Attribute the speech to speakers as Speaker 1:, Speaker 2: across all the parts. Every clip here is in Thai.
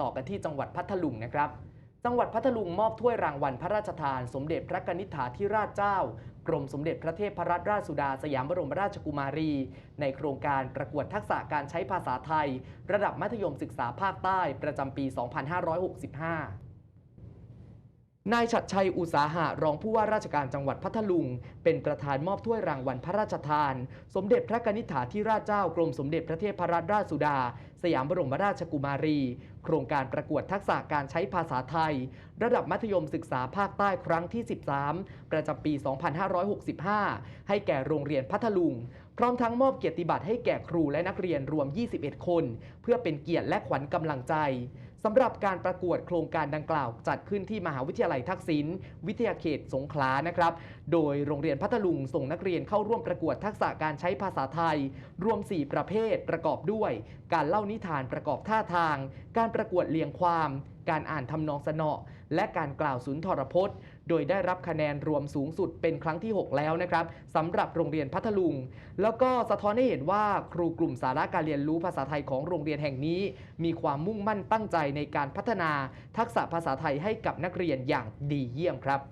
Speaker 1: ต่อกันที่จังหวัดพัทลุงนะครับ จังหวัดพัทลุงมอบถ้วยรางวัลพระราชทาน สมเด็จพระกนิษฐาธิราชเจ้ากรมสมเด็จพระเทพรัตนราชสุดาสยามบรมราชกุมารี ในโครงการประกวดทักษะการใช้ภาษาไทย ระดับมัธยมศึกษาภาคใต้ประจำปี 2565 นายชัดชัยอุตสาหะรองผู้ว่าราชการจังหวัดพัทลุง เป็นประธานมอบถ้วยรางวัลพระราชทาน สมเด็จพระนิษฐาธิราชเจ้ากรมสมเด็จพระเทพรัตนราชสุดา สยามบรมราชกุมารี โครงการประกวดทักษะการใช้ภาษาไทย ระดับมัธยมศึกษาภาคใต้ครั้งที่ 13 ประจำปี 2565 ให้แก่โรงเรียนพัทลุงพร้อมทั้งมอบเกียรติบัตรให้แก่ครูและนักเรียนรวม 21 คน เพื่อเป็นเกียรติและขวัญกำลังใจ สำหรับการประกวดโครงการดังกล่าวจัดขึ้นที่มหาวิทยาลัยทักษิณวิทยาเขตสงขลานะครับ โดยโรงเรียนพัทลุงส่งนักเรียนเข้าร่วมประกวดทักษะการใช้ภาษาไทย รวม 4 ประเภทประกอบด้วย การเล่านิทานประกอบท่าทาง การประกวดเรียงความ การอ่านทำนองสนอและการกล่าวสุนทรพจน์ โดยได้รับคะแนนรวมสูงสุดเป็นครั้งที่ 6 แล้วนะครับสำหรับโรงเรียนพัทลุง แล้วก็สะท้อนให้เห็นว่าครูกลุ่มสาระการเรียนรู้ภาษาไทยของโรงเรียนแห่งนี้ มีความมุ่งมั่นตั้งใจในการพัฒนา ทักษะภาษาไทยให้กับนักเรียนอย่างดีเยี่ยมครับ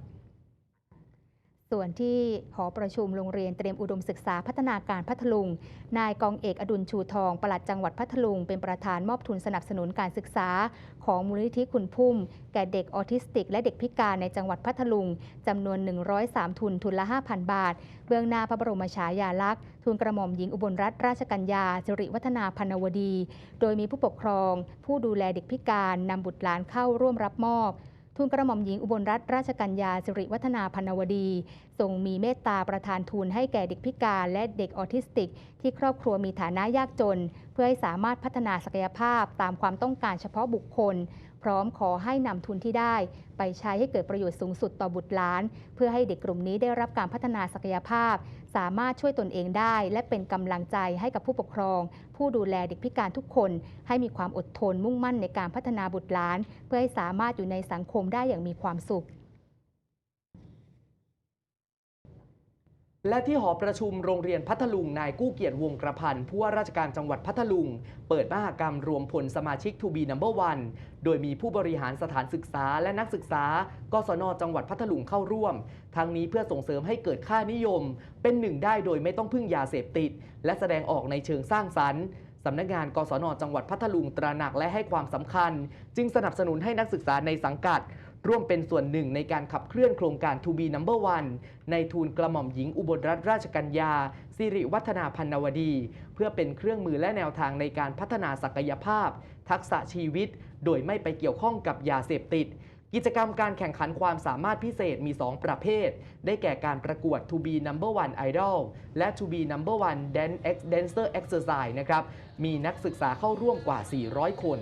Speaker 2: ส่วนที่หอประชุมโรงเรียนเตรียมอุดมศึกษาพัฒนาการพัทลุง นายกองเอกอดุลชูทอง ปลัดจังหวัดพัทลุง เป็นประธานมอบทุนสนับสนุนการศึกษา ของมูลนิธิคุณพุ่ม แก่เด็กออทิสติก และเด็กพิการในจังหวัดพัทลุงจำนวน 103 ทุนทุนละ 5,000 บาท เบื้องหน้าพระบรมฉายาลักษณ์ทุนกระหม่อมหญิงอุบลรัตนราชกัญญาสิริวัฒนาพันวดี โดยมีผู้ปกครอง ผู้ดูแลเด็กพิการนำบุตรหลานเข้าร่วมรับมอบ ทุนกระหม่อมหญิงอุบลรัตนราชกัญญาสิริวัฒนาพันวดี ทรงมีเมตตาประทานทุนให้แก่เด็กพิการและเด็กออทิสติก ที่ครอบครัวมีฐานะยากจน พื่อให้สามารถพัฒนาศักยภาพตามความต้องการเฉพาะบุคคล พร้อมขอให้นำทุนที่ได้ ไปใช้ให้เกิดประโยชน์สูงสุดต่อบุตรหลาน เพื่อให้เด็กกลุ่มนี้ได้รับการพัฒนาศักยภาพ สามารถช่วยตนเองได้ และเป็นกำลังใจให้กับผู้ปกครอง ผู้ดูแลเด็กพิการทุกคน ให้มีความอดทนมุ่งมั่นในการพัฒนาบุตรหลาน เพื่อให้สามารถอยู่ในสังคมได้อย่างมีความสุข
Speaker 1: และที่หอประชุมโรงเรียนพัทลุงนายกู้เกียรติวงกระพันผู้ว่าราชการจังหวัดพัทลุง เปิดมหกรรมรวมพลสมาชิกทูบีนัมเบอร์วันโดยมีผู้บริหารสถานศึกษาและนักศึกษากศนจังหวัดพัทลุงเข้าร่วม ทั้งนี้เพื่อส่งเสริมให้เกิดค่านิยม เป็นหนึ่งได้โดยไม่ต้องพึ่งยาเสพติด และแสดงออกในเชิงสร้างสรรค์สำนักงาน กศน จังหวัดพัทลุงตระหนักและให้ความสำคัญ จึงสนับสนุนให้นักศึกษาในสังกัด ร่วมเป็นส่วนหนึ่งในการขับเคลื่อนโครงการ To be number one ในทูลกระหม่อมหญิงอุบลรัตนราชกัญญาสิริวัฒนาพันนวดี เพื่อเป็นเครื่องมือและแนวทางในการพัฒนาศักยภาพ ทักษะชีวิต โดยไม่ไปเกี่ยวข้องกับยาเสพติด กิจกรรมการแข่งขันความสามารถพิเศษมี 2 ประเภท ได้แก่การประกวด To be number one idol และ To be number one dance dancer exercise นะครับ มีนักศึกษาเข้าร่วมกว่า 400 คน